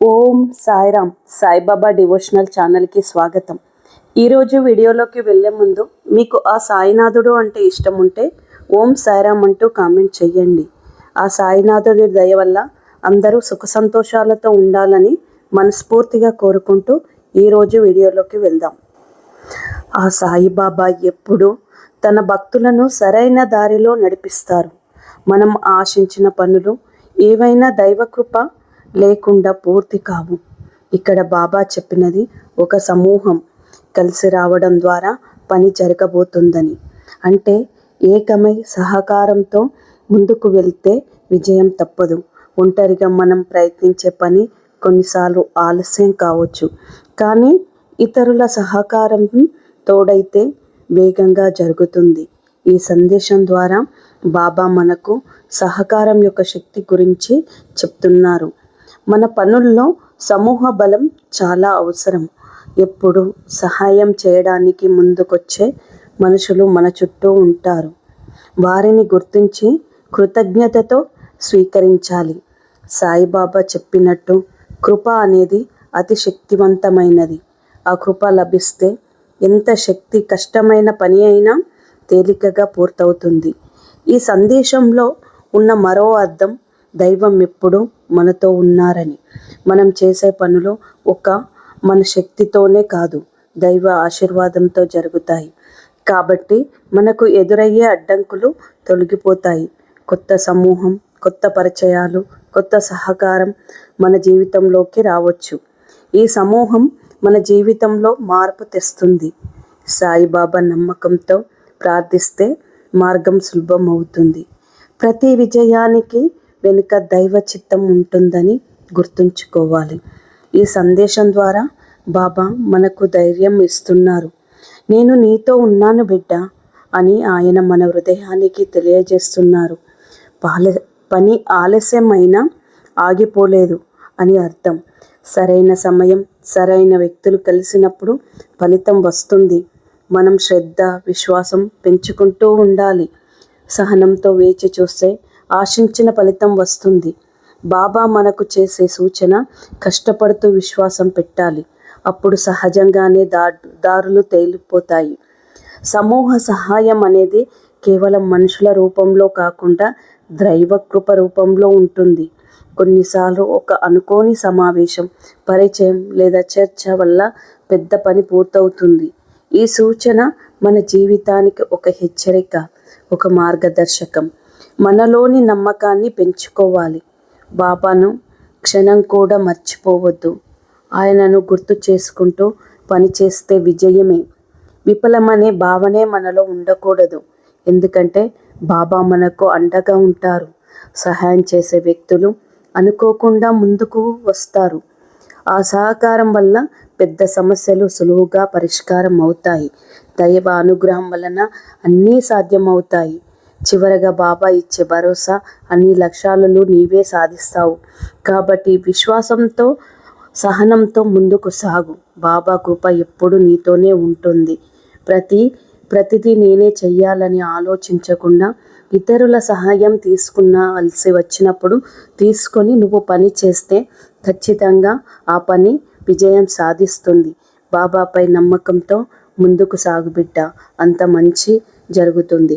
ఓం Sairam Saibaba devotional ఛానల్కి స్వాగతం. ఈరోజు వీడియోలోకి వెళ్ళే ముందు మీకు ఆ సాయినాథుడు అంటే ఇష్టం ఉంటే ఓం సాయిరామ్ అంటూ కామెంట్ చేయండి. ఆ సాయినాథుడి దయ వల్ల అందరూ సుఖ సంతోషాలతో ఉండాలని మనస్ఫూర్తిగా కోరుకుంటూ ఈరోజు వీడియోలోకి వెళ్దాం. ఆ సాయిబాబా ఎప్పుడూ తన భక్తులను సరైన దారిలో నడిపిస్తారు. మనం ఆశించిన పనులు ఏవైనా దైవకృప లేకుండా పూర్తి కావు. ఇక్కడ బాబా చెప్పినది ఒక సమూహం కలిసి రావడం ద్వారా పని జరగబోతుందని. అంటే ఏకమై సహకారంతో ముందుకు వెళ్తే విజయం తప్పదు. ఒంటరిగా మనం ప్రయత్నించే పని కొన్నిసార్లు ఆలస్యం కావచ్చు. కానీ ఇతరుల సహకారం తోడైతే వేగంగా జరుగుతుంది. ఈ సందేశం ద్వారా బాబా మనకు సహకారం యొక్క శక్తి గురించి చెప్తున్నారు. మన పనుల్లో సమూహ బలం చాలా అవసరం. ఎప్పుడు సహాయం చేయడానికి ముందుకొచ్చే మనుషులు మన చుట్టూ ఉంటారు. వారిని గుర్తించి కృతజ్ఞతతో స్వీకరించాలి. సాయిబాబా చెప్పినట్టు కృప అనేది అతి శక్తివంతమైనది. ఆ కృప లభిస్తే ఎంత శక్తి కష్టమైన పని అయినా తేలికగా పూర్తవుతుంది. ఈ సందేశంలో ఉన్న మరో అర్థం దైవం ఎప్పుడూ మనతో ఉన్నారని. మనం చేసే పనులు ఒక మన శక్తితోనే కాదు దైవ ఆశీర్వాదంతో జరుగుతాయి. కాబట్టి మనకు ఎదురయ్యే అడ్డంకులు తొలగిపోతాయి. కొత్త సమూహం కొత్త పరిచయాలు కొత్త సహకారం మన జీవితంలోకి రావచ్చు. ఈ సమూహం మన జీవితంలో మార్పు తెస్తుంది. సాయిబాబా నమ్మకంతో ప్రార్థిస్తే మార్గం సులభం అవుతుంది ప్రతి విజయానికి వెనుక దైవ చిత్తం ఉంటుందని గుర్తుంచుకోవాలి. ఈ సందేశం ద్వారా బాబా మనకు ధైర్యం ఇస్తున్నారు. నేను నీతో ఉన్నాను బిడ్డ అని ఆయన మన హృదయానికి తెలియజేస్తున్నారు. పాల పని ఆలస్యమైనా ఆగిపోలేదు అని అర్థం. సరైన సమయం సరైన వ్యక్తులు కలిసినప్పుడు ఫలితం వస్తుంది. మనం శ్రద్ధ విశ్వాసం పెంచుకుంటూ ఉండాలి. సహనంతో వేచి చూస్తే ఆశించిన ఫలితం వస్తుంది. బాబా మనకు చేసే సూచన కష్టపడుతూ విశ్వాసం పెట్టాలి. అప్పుడు సహజంగానే దా దారులు తేలిపోతాయి. సమూహ సహాయం అనేది కేవలం మనుషుల రూపంలో కాకుండా దైవ కృప రూపంలో ఉంటుంది. కొన్నిసార్లు ఒక అనుకోని సమావేశం పరిచయం లేదా చర్చ వల్ల పెద్ద పని పూర్తవుతుంది. ఈ సూచన మన జీవితానికి ఒక హెచ్చరిక ఒక మార్గదర్శకం. మనలోని నమ్మకాన్ని పెంచుకోవాలి. బాబాను క్షణం కూడా మర్చిపోవద్దు. ఆయనను గుర్తు చేసుకుంటూ పనిచేస్తే విజయమే. విఫలమనే భావనే మనలో ఉండకూడదు. ఎందుకంటే బాబా మనకు అండగా ఉంటారు. సహాయం చేసే వ్యక్తులు అనుకోకుండా ముందుకు వస్తారు. ఆ సహకారం వల్ల పెద్ద సమస్యలు సులువుగా పరిష్కారం అవుతాయి దైవ అనుగ్రహం వలన అన్నీ సాధ్యమవుతాయి. చివరగా బాబా ఇచ్చే భరోసా అన్ని లక్ష్యాలలో నీవే సాధిస్తావు. కాబట్టి విశ్వాసంతో సహనంతో ముందుకు సాగు. బాబా కృప ఎప్పుడు నీతోనే ఉంటుంది. ప్రతి ప్రతిదీ నేనే చెయ్యాలని ఆలోచించకుండా ఇతరుల సహాయం తీసుకున్నవలసి వచ్చినప్పుడు తీసుకొని నువ్వు పని చేస్తే ఖచ్చితంగా ఆ పని విజయం సాధిస్తుంది. బాబాపై నమ్మకంతో ముందుకు సాగుబిడ్డ అంత మంచి జరుగుతుంది.